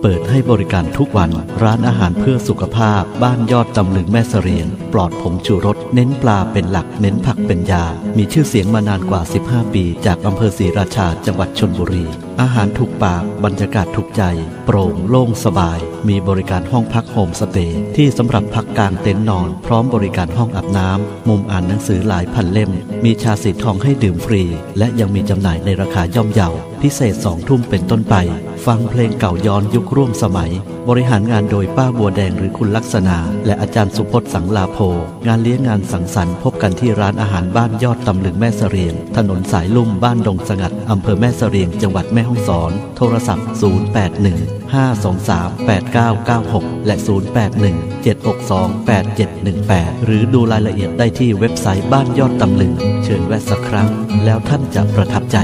เปิดให้บริการทุกวันร้านอาหารเพื่อสุขภาพ บ้านยอดตำลึงแม่เสรียง ปลอดผงชูรส เน้นปลาเป็นหลักเน้นผักเป็นยา มีชื่อเสียงมานานกว่า 15 ปี จากอำเภอศรีราชาจังหวัดชนบุรี อาหารถูกปากบรรยากาศถูกใจ โปร่งโล่งสบาย มีบริการห้องพักโฮมสเตย์ที่สำหรับพักกลางเต็นท์นอน พร้อมบริการห้องอาบน้ำมุมอ่านหนังสือหลายพันเล่ม มีชาสีทองให้ดื่มฟรี และยังมีจำหน่ายในราคาย่อมเยาพิเศษสองทุ่มเป็นต้นไป ฟังเพลงเก่าย้อนยุคร่วมสมัย บริหารงานโดยป้าบัวแดงหรือคุณลักษณะและอาจารย์สุพจน์สังลาโพ งานเลี้ยงงานสังสรรค์พบกันที่ร้านอาหารบ้านยอดตำลึงแม่เสรียง ถนนสายลุ่มบ้านดงสงัดอำเภอแม่เสรียงจังหวัดแม่ฮ่องสอน โทรศัพท์ 081 523 8996 และ 081 762 8718 หรือดูรายละเอียดได้ที่เว็บไซต์บ้านยอดตำลึง เชิญแวะสักครั้ง แล้วท่านจะประทับใจ